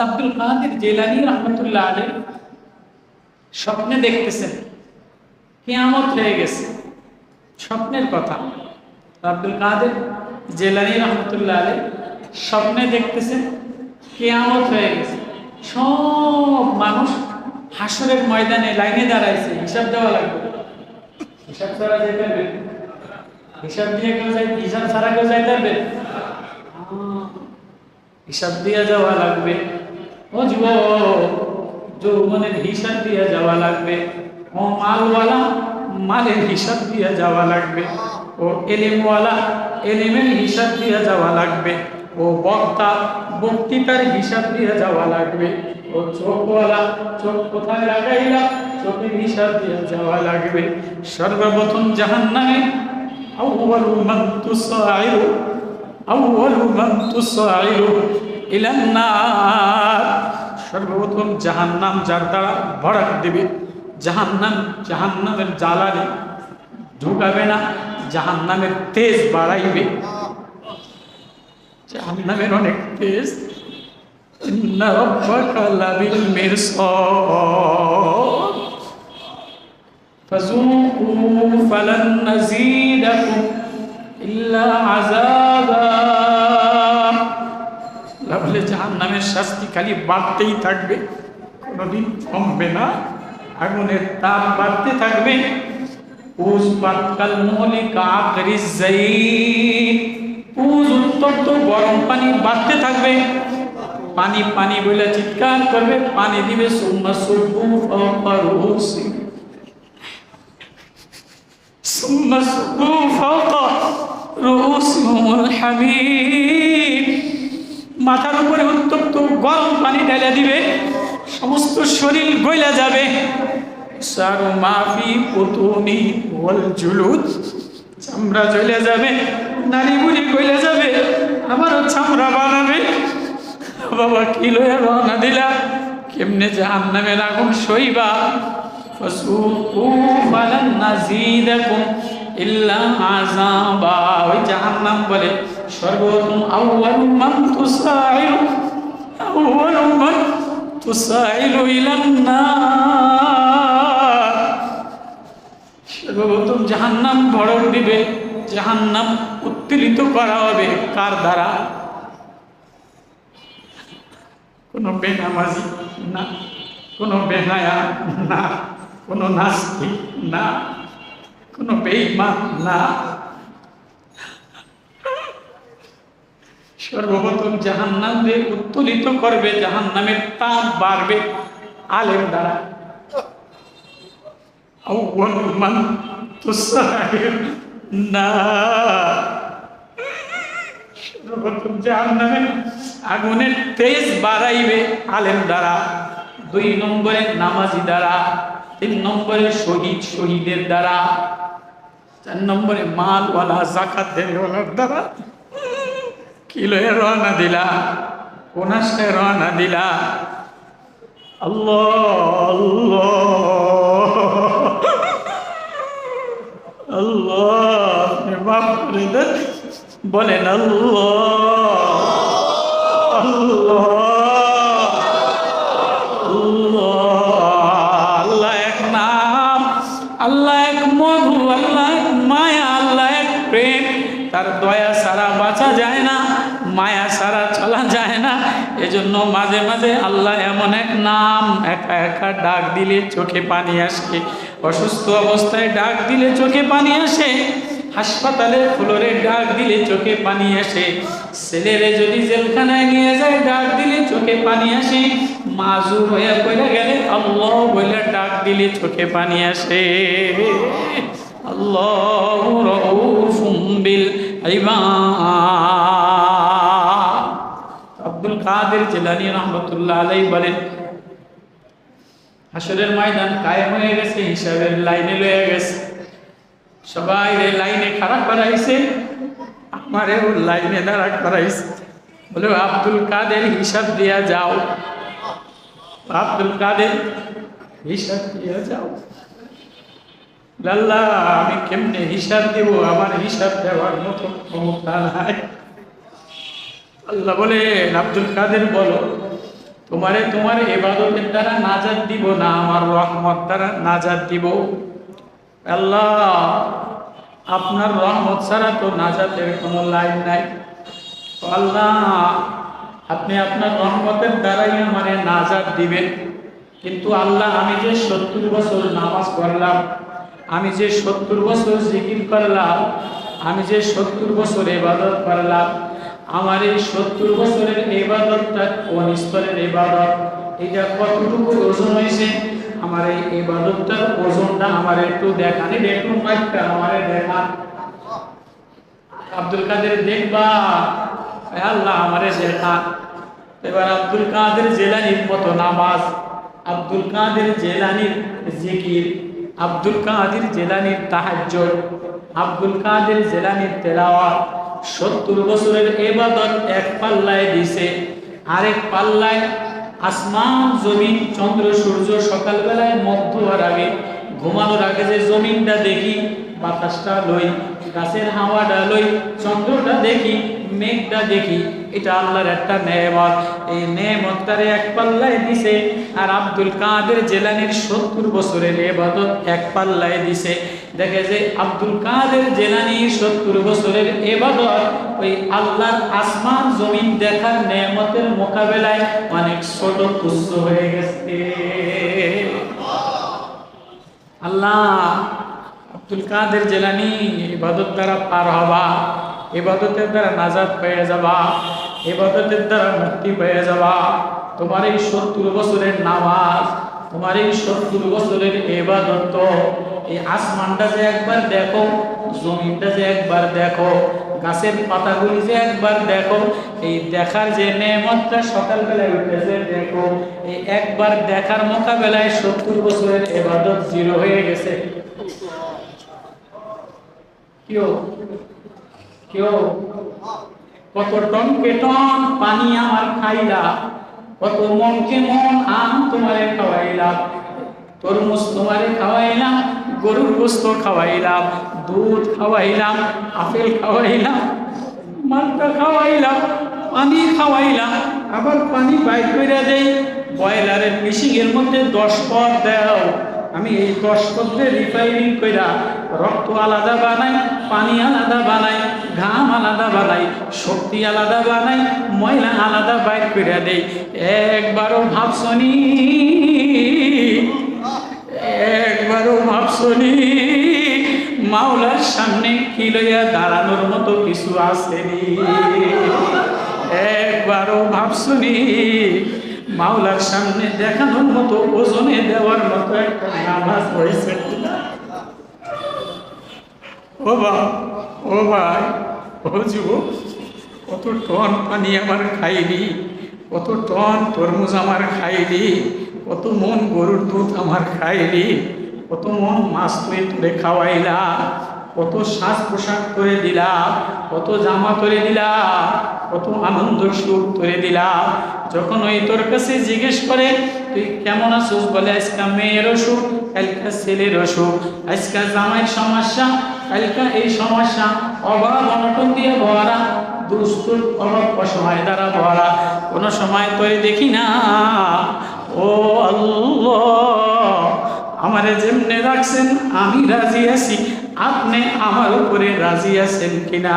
আব্দুল কাদের জেলানি রহমতুল্লাহ আলী স্বপ্নে দেখতেছেন কেয়ামত হয়ে গেছে স্বপ্নের কথা। আব্দুল কাদের জেলানি রহমতুল্লাহ আলী স্বপ্নে দেখতেছেন কেয়ামত হয়ে গেছে সব মানুষ হাসরের ময়দানে লাইনে দাঁড়াইছে। হিসাব দেওয়া লাগবে। হিসাব ছাড়া যেতে পারবে হিসাব দিয়ে কেউ যাই হিসাব ছাড়া কেউ যাইতে পারবে হিসাব দিয়ে যাওয়া লাগবে। ও যুব যৌবনের হিসাব দিয়ে যাওয়া লাগবে ও মালওয়ালা মালের হিসাব দিয়ে যাওয়া লাগবে ও এলিমওয়ালা এলিমের হিসাব দিয়ে যাওয়া লাগবে ও বক্তা বক্তৃতার হিসাব দিয়ে যাওয়া লাগবে ও চোখওয়ালা চোখ কোথায় লাগাইলা চোখের হিসাব দিয়ে যাওয়া লাগবে সর্বপ্রথম জাহান নামে أول من تصاعر أول من تصاعر إلى النار সর্বপ্রথম জাহান্নাম যার দ্বারা ভরাক দেবে জাহান্নাম জাহান্নামের জ্বালানি ঢুকাবে না জাহান্নামের তেজ বাড়াইবে জাহান্নামের অনেক তেজ ইন্না রাব্বাকা লাবিল মিরসাদ فذوقوا فلن نزيدكم إلا عذابا বলে জাহান নামের শাস্তি খালি বাড়তেই থাকবে, কোনোদিন কমবে না। আগুনের তাপ বাড়তে থাকবে। গরম পানি বাড়তে থাকবে। পানি পানি বলে চিৎকার করবে, পানি দিবে সুম্মা সুম্মা মাথার উপরে উত্তপ্ত গরম পানি ঢেলে দিবে, সমস্ত শরীর গইলা যাবে। সারু মাফি পুতুনি ওয়াল জুলুদ, চামড়া জ্বলে যাবে, নারী বুড়ি গইলে যাবে আবারও চামড়া বানাবে। বাবা, কি লয়ে রওনা দিলা? কেমনে জাহান নামের আগুন সইবা? ইল্লা আজাবা ওই জাহান্নাম বলে সর্বপ্রথম আউয়াল মান তুসাইল, আউয়াল মান তুসাইল ইলান নার। সর্বপ্রথম জাহান্নাম ভরক দিবে, জাহান্নাম উত্তোলিত করা হবে কার দ্বারা? কোনো বেনামাজি না, কোনো বেহায়া না, কোনো নাস্তিক না, কোনো বেইমান না। সর্বপ্রথম জাহান্নামে উত্তোলিত করবে, জাহান্নামের তাপ বাড়বে আলেম দ্বারা। সর্বপ্রথম জাহান্নামে আগুনের তেজ বাড়াইবে আলেম দ্বারা। দুই নম্বরের নামাজি দ্বারা, তিন নম্বরে শহীদ শহীদের দ্বারা, চার নম্বরে মালওয়ালা, জাকাত দেওয়ালার দ্বারা। কিলোয়ে রওনা দিলা? কোনাশে রওনা দিলা? বলেন আল্লাহ আল্লাহ। এজন্য মাঝে মাঝে আল্লাহ এমন এক নাম, একা একা ডাক দিলে চোখে পানি আসে। অসুস্থ অবস্থায় ডাক দিলে চোখে পানি আসে। হাসপাতালে ফুলরে ডাক দিলে চোখে পানি আসে। ছেলেরে যদি জেলখানায় নিয়ে যায়, ডাক দিলে চোখে পানি আসে। মাজুর হয়ে পড়ে গেলে আল্লাহ বলে ডাক দিলে চোখে পানি আসে। আল্লাহ রউফুম বিল ইবাদ আব্দুল কাদের জিলানী রহমতুল্লাহ আলাই বলেন হাসরের ময়দান কায়েম হয়ে গেছে, হিসাবের লাইনে লয়ে গেছে। সবাই লাইনে খারাপ করাইছে আমারেও লাইনে দাঁড়া করাইছে বলে, আব্দুল কাদের হিসাব দিয়া যাও। আব্দুল কাদের হিসাব দিয়া যাও। লাল্লা, আমি কেমনে হিসাব দেব? আমার হিসাব দেওয়ার মতো ক্ষমতা নাই। আল্লাহ বলেন, আব্দুল কাদের বলো, তোমারে তোমার এবাদতের দ্বারা নাজাদ দিব না, আমার রহমত দ্বারা নাজাদ দিব? আল্লাহ, আপনার রহমত ছাড়া তো নাজাতের কোনো লাইন নাই। আল্লাহ, আপনি আপনার রহমতের দ্বারাই আমারে নাজাদ দিবেন। কিন্তু আল্লাহ, আমি যে সত্তর বছর নামাজ পড়লাম, আমি যে সত্তর বছর জিকির করলাম, আমি যে সত্তর বছর এবাদত করলাম আমার এই সত্তর বছরের এবাদতটা কোন স্তরের এবাদত, এটা কতটুকু ওজন হয়েছে? আমার এই এবাদতটার ওজনটা আমার একটু দেখানি একটু মাইকটা আমারে দেখা। আব্দুল কাদের দেখবা? আল্লাহ, আমারে দেখা। এবার আব্দুল কাদের জেলানির মতো নামাজ? আব্দুল কাদের জেলানির জিকির, আব্দুল কাদের জেলানির তাহাজ্জুদ, আব্দুল কাদের জেলানির তেলাওয়াত। সত্তর বছরের এবাদত এক পাল্লায় দিছে। আরেক পাল্লায় আসমান, জমিন, চন্দ্র, সূর্য সকালবেলায় মধ্য হওয়ার আগে, ঘুমানোর আগে যে জমিনটা দেখি, বাতাসটা লই, গাছের হাওয়াটা লই, চন্দ্রটা দেখি, মেঘটা দেখি এটা আল্লাহর একটা নেমত। এই নেমতটারে এক পাল্লায় দিছে আর আব্দুল কাদের জেলানির সত্তর বছরের এবাদত এক পাল্লায় দিছে। দেখে যে আব্দুল কাদের জেলানির সত্তর বছরের এবাদত ওই আল্লাহর আসমান জমিন দেখার নেমতের মোকাবেলায় অনেক ছোট তুচ্ছ হয়ে গেছে। আল্লাহ, আব্দুল কাদের জেলানি ইবাদত দ্বারা পার হবা ইবাদতের দ্বারা নাজাদ পেয়ে যাবা। ইবাদতের দ্বারা মুক্তি পেয়ে যাবা তোমার এই সত্তর বছরের নামাজ, তোমার এই সত্তর বছরের এবাদত, এই আসমানটা যে একবার দেখো, জমিনটা যে একবার দেখো, গাছের পাতাগুলি যে একবার দেখো, এই দেখার যে নেমতটা সকালবেলায় উঠেছে দেখো, এই একবার দেখার মোকাবেলায় সত্তর বছরের এবাদত জিরো হয়ে গেছে। কেউ? কেউ? কত টনকে টন পানি আমার খাইলা, কত মনকে মন আম তোমারে খাওয়াইলাম তরমুজ তোমারে খাওয়াইলাম গরুর গোস্ত খাওয়াইলাম দুধ খাওয়াইলাম আপেল খাওয়াইলাম মালটা খাওয়াইলাম পানি খাওয়াইলাম আবার পানি বাইর করে দেই বয়লারের মিশিংয়ের মধ্যে দশ পদ দাও, আমি এই দশ পদ্মে রিফাইনিং কইরা রক্ত আলাদা বানাই, পানি আলাদা বানাই, ঘাম আলাদা বানাই, শক্তি আলাদা বানাই, ময়লা আলাদা বাইর করে দেই একবারও ভাবছনি একবারও ভাবছনি মাওলার সামনে কি লইয়া দাঁড়ানোর মতো কিছু আসেনি একবারও ভাবছনি মাওলার সামনে দেখানোর মতো ওজনে দেওয়ার মতো একটা নামাজ হয়েছে? ও বা, ও ভাই, ও কত টন পানি আমার খাইলি, কত টন তরমুজ আমার খাইলি, কত মন গরুর দুধ আমার খাইলি, কত মন মাছ তুই তুলে খাওয়াইলা, কত শ্বাস পোশাক করে দিলা, কত জামা তরে দিলা, কত আনন্দ সুখ তরে দিলা। যখন ওই তোর কাছে জিজ্ঞেস করে, তুই কেমন আছিস? বলে, আজকা মেয়ের অসুখ কালকা ছেলের অসুখ আজকা জামাই সমস্যা কালকা এই সমস্যা অভাব অনটন দিয়ে ভরা দুস্থ অভাব অসময় দ্বারা ভরা। কোনো সময় তোরে দেখি না। ও আমারে যেমনে রাখছেন, আমি রাজি আছি। আপনি আমার উপরে রাজি আছেন কিনা?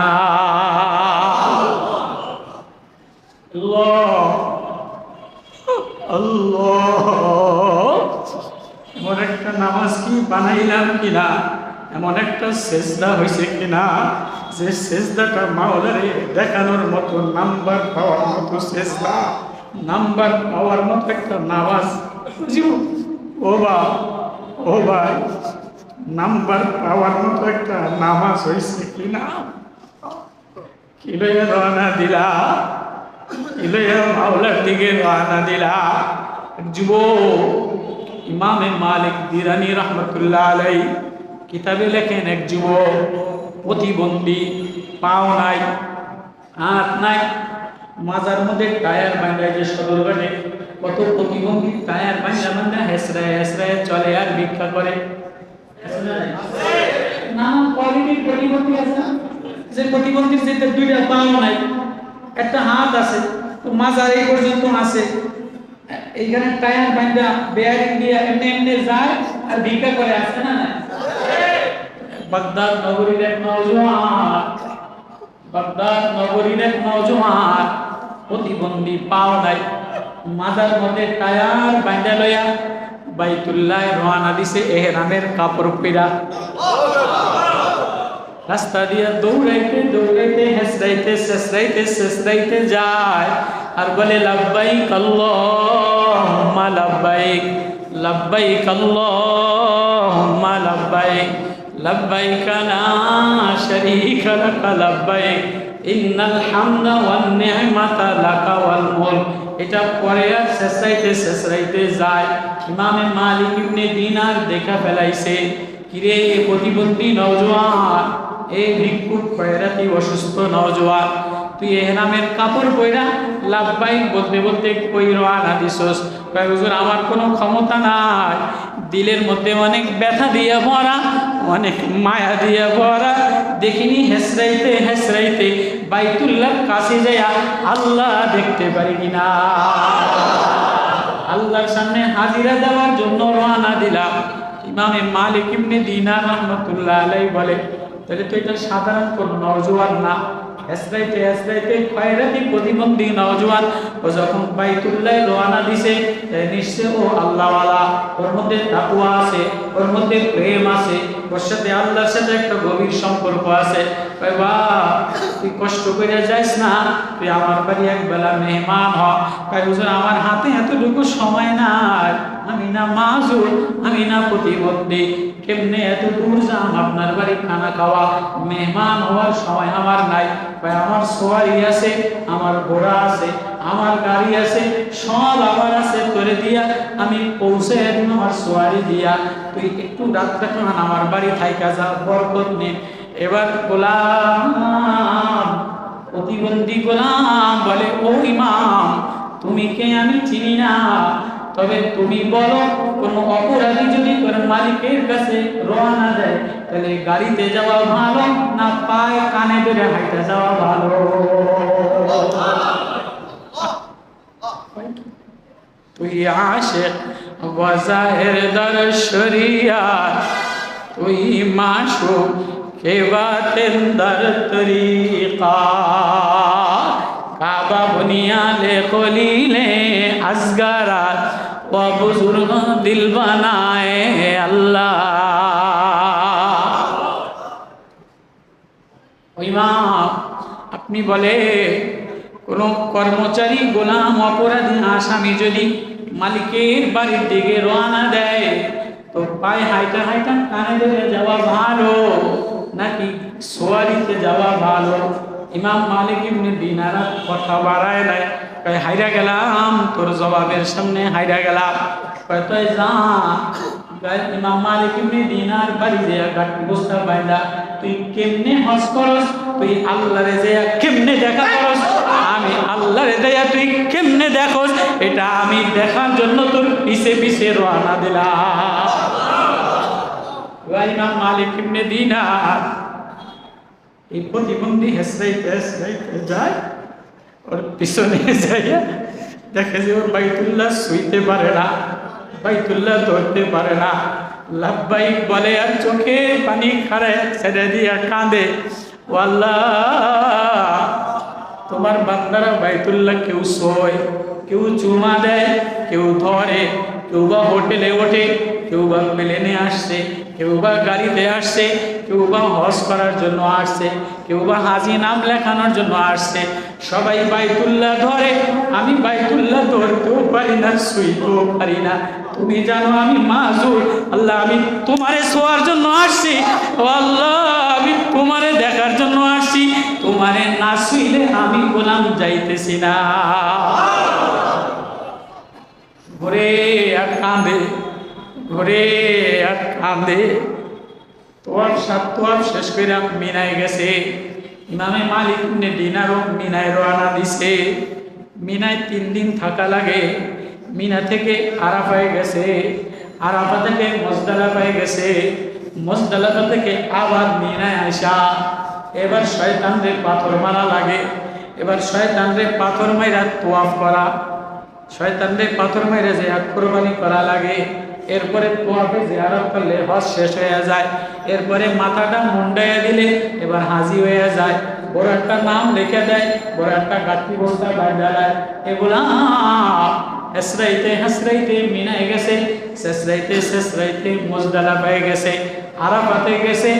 আল্লাহ এমন একটা নামাজ কি বানাইলাম কিনা? এমন একটা সেজদা হয়েছে কিনা? যে সেজদাটা মাওলারে দেখানোর মতো নাম্বার পাওয়ার মতো সেজদা। নাম্বার পাওয়ার মতো একটা নামাজ। ও বা, ও ভাই, নাম্বার পাওয়ার মতো একটা নামাজ হয়েছে কিনা? কি লইয়া রওনা দিলা? কি লইয়া মাওলার দিকে রওনা দিলা? যুব ইমামে মালিক দিরানি রহমতুল্লাহ আলাই কিতাবে লেখেন এক যুব প্রতিবন্ধী, পাও নাই, হাত নাই, মাজার মধ্যে টায়ার বাঁধায় যে সদরঘাটে কত প্রতিবন্ধী টায়ার বাঁধা বাঁধা হেসরায় হেসরায় চলে আর ভিক্ষা করে। নানান কোয়ালিটির প্রতিবন্ধী আছে? যে প্রতিবন্ধীর যে দুইটা পাও নাই, একটা হাত আছে, তো মাজার এই পর্যন্ত আছে। এইখানে টায়ার বান্ধা বেয়ারিং দিয়ে এমনি এমনি যায় আর ভিক্ষা করে আসে না না বাগদাদ নগরীর এক নওজোয়ান, বাগদাদ নগরীর এক নওজোয়ান, প্রতিবন্ধী পাও নাই মাজার মধ্যে টায়ার বান্ধা লইয়া বাইতুল্লাহ রওনা দিছে এহরামের কাপড় পইরা। রাস্তা দিয়া দৌড়াইতে দৌড়াইতে, হেসরাইতে শেষরাইতে শেষরাইতে যায়। আর বলে, লাব্বাইক আল্লাহুম্মা, লাব্বাইক লাব্বাইক আল্লাহুম্মা, লাব্বাইক। লাব্বাইক لا شريك لك, لبيك ইন্নাল الحمد ওয়ান لك মুলক এটা পরে আর শেষরাইতে শেষরাইতে যায়। ইমামে মালিক ইবনে দিনার দেখা ফেলাইছে, কিরে প্রতিবন্ধী নওজোয়ান? এই ভিক্ষুক খয়রাতি অসুস্থ নওজোয়ান? কাপড় পইরা লাভবাই বলতে বলতে কয়, হুজুর, আমার কোনো ক্ষমতা নাই। দিলের মধ্যে অনেক ব্যথা দিয়ে ভরা, অনেক মায়া দিয়ে ভরা। দেখিনি হেসরাইতে হেসরাইতে বাইতুল্লাহর কাছে যাইয়া আল্লাহ দেখতে পারি কিনা আল্লাহর সামনে হাজিরা দেওয়ার জন্য রওনা দিলাম। ইমামে মালিক ইবনে দিনার রহমতুল্লাহ আলাই বলে, তাহলে তো এটা সাধারণ কোন নওজোয়ান না। হেসরাইতে হেসরাইতে খয়রাতি প্রতিবন্ধী নওজোয়ান। ও যখন বাইতুল্লাহ রওনা দিছে নিশ্চয় ও আল্লাহওয়ালা, ওর মধ্যে তাকুয়া আছে। ওর মধ্যে প্রেম আছে, ওর সাথে আল্লাহর সাথে একটা গভীর সম্পর্ক আছে। বাহ তুই কষ্ট করে যাইস না, তুই আমার বাড়ি এক বেলা মেহমান হ। কয়, হুজুর, আমার হাতে এতটুকু সময় নাই। আমি না মাজুর, আমি না প্রতিবন্ধী। কেমনে এত দূর যাম আপনার বাড়ি খানা খাওয়া? মেহমান হওয়ার সময় আমার নাই। আমার সোয়ারি আছে, আমার ঘোড়া আছে, আমার গাড়ি আছে, সব আমার আছে করে দিয়া আমি পৌঁছে আমার সোয়ারি দিয়া। তুই একটু রাত্রে খান আমার বাড়ি থাইকা যা, বরকত নে। এবার গোলাম, প্রতিবন্ধী গোলাম বলে, ও ইমাম, তুমি কে আমি চিনি না? তবে তুমি বলো, কোনো অপরাধী যদি তোর মালিকের কাছে রওনা দেয়, তাহলে গাড়িতে যাওয়া ভালো না পায়ে কানে ধরে হাইটা যাওয়া ভালো? তুই আশেক ওয়াজাহের দর শরিয়াত তুই মাসুক কে বাতেন দর তরিকা। কাবা বুনিয়ালে খলিলে আসগারাত আল্লাহ। ওই মা, আপনি বলে, কোনো কর্মচারী, গোলাম, অপরাধী, আসামি যদি মালিকের বাড়ির দিকে রওনা দেয়, তো পায়ে হাইটা হাইটা কানে ধরে যাওয়া ভালো, নাকি সোয়ারিতে যাওয়া ভালো? ইমাম মালিক ইবনে দিনারা কথা বাড়ায় নাই কয়, হাইরা গেলাম, তোর জবাবের সামনে হাইরা গেলাম। কয়, তুই যা। ইমাম মালিক ইবনে দিনার বাড়ি যে গাটি বস্তা বাইন্দা তুই কেমনে হজ করস? তুই আল্লাহরে যে কেমনে দেখা করস? আমি আল্লাহরে দেয়া তুই কেমনে দেখোস? এটা আমি দেখার জন্য তোর পিছে পিছে রওনা দিলাম। ইমাম মালিক ইবনে দিনার। এই প্রতিবন্ধী হেসরাইতে হেসরাইতে যায়। ওর পিছনে যাইয়া দেখে যে ওর বাইতুল্লাহ শুইতে পারে না, বাইতুল্লাহ ধরতে পারে না। লাভবাই বলে, আর চোখে পানি খারে ছেড়ে দিয়া কাঁদে। আল্লাহ তোমার বান্দারা বাইতুল্লাহ কেউ শোয়, কেউ চুমা দেয়, কেউ ধরে। কেউ বা হোটেলে ওঠে কেউ বা প্লেনে আসছে কেউ বা গাড়িতে আসছে কেউ বা হজ করার জন্য আসছে কেউ বা হাজি নাম লেখানোর জন্য আসছে। সবাই বাইতুল্লাহ ধরে, আমি বাইতুল্লাহ ধরতেও পারি না, শুইতেও পারি না। তুমি জানো আমি মাজুর, আল্লাহ আমি তোমারে শোয়ার জন্য আসছি। ও আল্লাহ, আমি তোমারে দেখার জন্য আসছি। তোমারে না শুইলে আমি গোলাম যাইতেছি না। ঘুরে আর কাঁদে ঘুরে আর কাঁদে তোয়ার সাত তোয়ার শেষ করে মিনায় গেছে। ইমামে মালিক নে ডিনারও মিনায় রওনা দিছে। মিনায় তিন দিন থাকা লাগে। মিনা থেকে আরাফায় গেছে। আরাফা থেকে মজদালাফায় গেছে। মজদালাফা থেকে আবার মিনায় আসা এবার শয়তানদের পাথর মারা লাগে। এবার শয়তানদের পাথর মাইরা তোয়াফ করা। শয়তানদের পাথর মেরে যে এক কোরবানি করা লাগে, এরপরে তোয়াফে জিয়ারত করলে হজ শেষ হয়ে যায়। এরপরে মাথাটা মুন্ডাইয়া দিলে এবার হাজি হয়ে যায়। বড় একটা নাম লিখে দেয় বড় একটা গাঠি বস্তা বাইন্দা এগুলা হেসরাইতে হেসরাইতে মিনায় গেছে শেষরাইতে শেষরাইতে মোজদালা পেয়ে গেছে, আরাফাতে গেছে।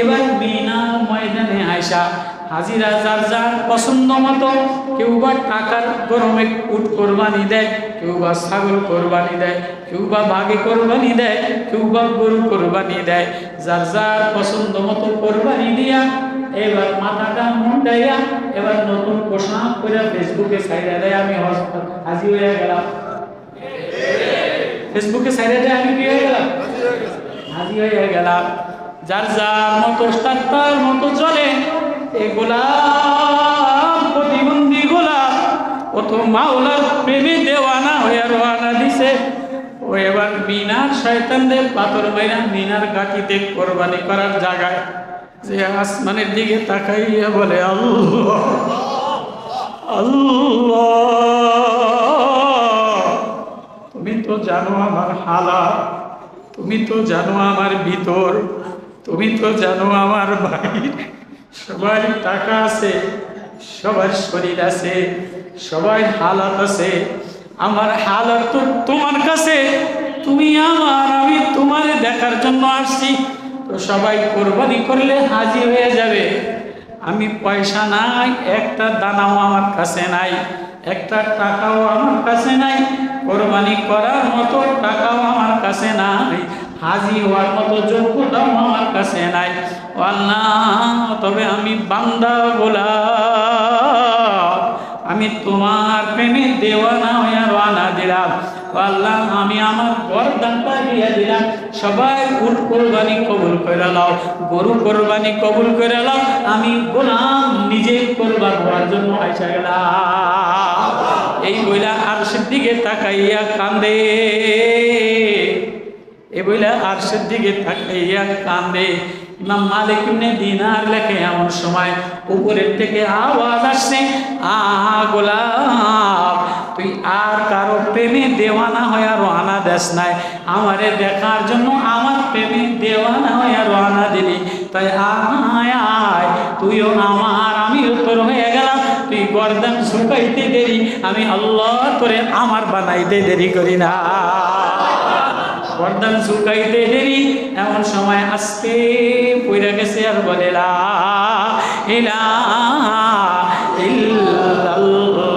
এবার মিনা ময়দানে আয়সা হাজিরা যার যার পছন্দ মতো, কেউ বা টাকার গরমে উট কোরবানি দেয়, কেউ বা ছাগল কোরবানি দেয়, কেউ বা বাঘে কোরবানি দেয়, কেউ বা গরু কোরবানি দেয়। যার যার পছন্দ মতো কোরবানি দিয়া, এবার মাথাটা মুন্ডাইয়া, এবার নতুন পোশাক করে ফেসবুকে ছাইড়া দেয়, আমি হাজি হয়ে গেলাম। ফেসবুকে ছাইড়া দেয়, আমি কি হয়ে গেলাম? হাজি হয়ে গেলাম। যার যার মতো তার মতো চলে এগুলা প্রতিবন্ধী গুলা ও তো মাওলার প্রেমে দেওয়ানা হয়ে রওনা দিছে। ও এবার মিনার শয়তানদের পাথর মাইরা মিনার গাটিতে কোরবানি করার জায়গায়। যে আসমানের দিকে তাকাইয়া বলে, আল্লাহ আল্লাহ, তুমি তো জানো আমার হালা তুমি তো জানো আমার ভিতর, তুমি তো জানো আমার ভাই সবার টাকা আছে, সবার শরীর আছে সবাই হালাত আছে। আমার হালাত তো তোমার কাছে, তুমি আমার, আমি তোমার দেখার জন্য আসছি। তো সবাই কোরবানি করলে হাজির হয়ে যাবে। আমি পয়সা নাই, একটা দানাও আমার কাছে নাই, একটা টাকাও আমার কাছে নাই। কোরবানি করার মতো টাকাও আমার কাছে নাই। হাজি হওয়ার মতো যোগ্যতাও আমার কাছে নাই। আল্লাহ, তবে আমি বান্দা গোলা আমি তোমার প্রেমে দেওয়ানা হইয়া রানা দিলাম। আল্লাহ, আমি আমার গরদানটা দিয়ে দিলাম। সবাই উট কোরবানি কবুল করে লাও গরু কোরবানি কবুল করে লাও আমি গোলাম, নিজে কোরবান হওয়ার জন্য আইসা গেলাম। এই বইলা আর দিকে তাকাইয়া কান্দে। এ বইলা আরশের দিকে তাকাইয়া কান্দে। ইমাম মালিক ইবনে দিনার লেখে এমন সময় উপরের থেকে আওয়াজ আসছে, আ গোলাপ, তুই আর কারও প্রেমে দেওয়ানা হইয়া রওনা দেশ নাই। আমারে দেখার জন্য আমার প্রেমে দেওয়ানা হইয়া রওনা দিলি। তাই আয় আয়, তুইও আমার আমিও তোর হয়ে গেলাম। তুই গর্দান শুকাইতে দেরি, আমি আল্লাহ তোরে আমার বানাইতে দেরি করি না। গর্দান শুকাইতে দেরি এমন সময় আসতে পইরা গেছে আর বলে লা ইলাহা ইল্লাল্লাহ।